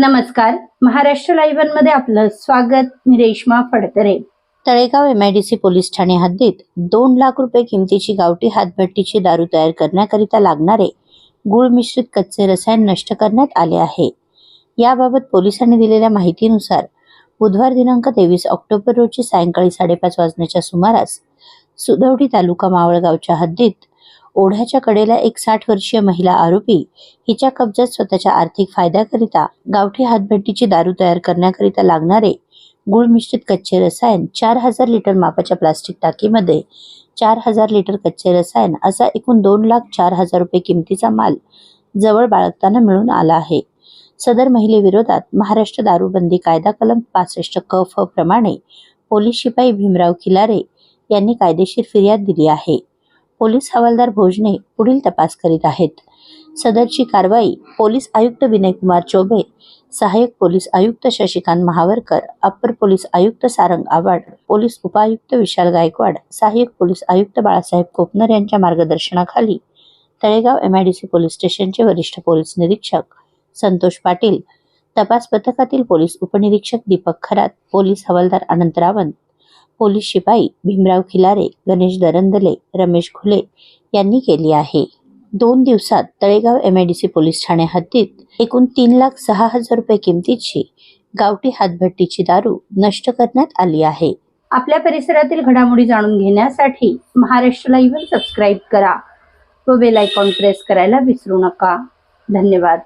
नमस्कार. महाराष्ट्र लाईव्हमध्ये आपलं स्वागत. मी रेश्मा फडतरे. तळेगाव एमआयडीसी पोलीस ठाणे हद्दीत दोन लाख रुपये किमतीची गावठी हातभट्टीची दारू तयार करण्याकरिता लागणारे गुळ मिश्रित कच्चे रसायन नष्ट करण्यात आले आहे. याबाबत पोलिसांनी दिलेल्या माहितीनुसार बुधवार दिनांक तेवीस ऑक्टोबर रोजी सायंकाळी साडेपाच वाजण्याच्या सुमारास सुधवडी तालुका मावळगावच्या हद्दीत ओढ्याच्या कडेला एक साठ वर्षीय महिला आरोपी हिच्या कब्जात स्वतःच्या आर्थिक फायद्याकरिता गावठी हातभट्टीची दारू तयार करण्याकरिता लागणारे गुळ मिश्रित कच्चे रसायन चार हजार लिटर मापाच्या प्लास्टिक टाकीमध्ये चार हजार लिटर कच्चे रसायन असा एकूण दोन लाख चार हजार रुपये किमतीचा माल जवळ बाळगताना मिळून आला आहे. सदर महिलेविरोधात महाराष्ट्र दारूबंदी कायदा कलम पासष्ट क फ प्रमाणे पोलीस शिपाई भीमराव खिलारे यांनी कायदेशीर फिर्याद दिली आहे. पोलीस हवालदार भोजने पुढील तपास करीत आहेत. सदरची कारवाई पोलीस आयुक्त विनयकुमार चोबे सहाय्यक पोलीस आयुक्त शशिकांत महावरकर अप्पर पोलीस आयुक्त सारंग आवाड पोलीस उपायुक्त विशाल गायकवाड सहाय्यक पोलीस आयुक्त बाळासाहेब कोपनर यांच्या मार्गदर्शनाखाली तळेगाव एमआयडीसी पोलीस स्टेशनचे वरिष्ठ पोलीस निरीक्षक संतोष पाटील तपास पथकातील पोलीस उपनिरीक्षक दीपक खरात पोलीस हवालदार अनंत रावंत पोलीस शिपाई भीमराव खिलारे गणेश दरंदले रमेश घुले यांनी केली आहे. दोन दिवसात तळेगाव एमआयडीसी पोलीस ठाणे हद्दीत एकूण तीन लाख सहा हजार रुपये किमतीची गावठी हातभट्टीची दारू नष्ट करण्यात आली आहे. आपल्या परिसरातील घडामोडी जाणून घेण्यासाठी महाराष्ट्र लाईव्ह सबस्क्राईब करा व बेल आयकॉन प्रेस करायला विसरू नका. धन्यवाद.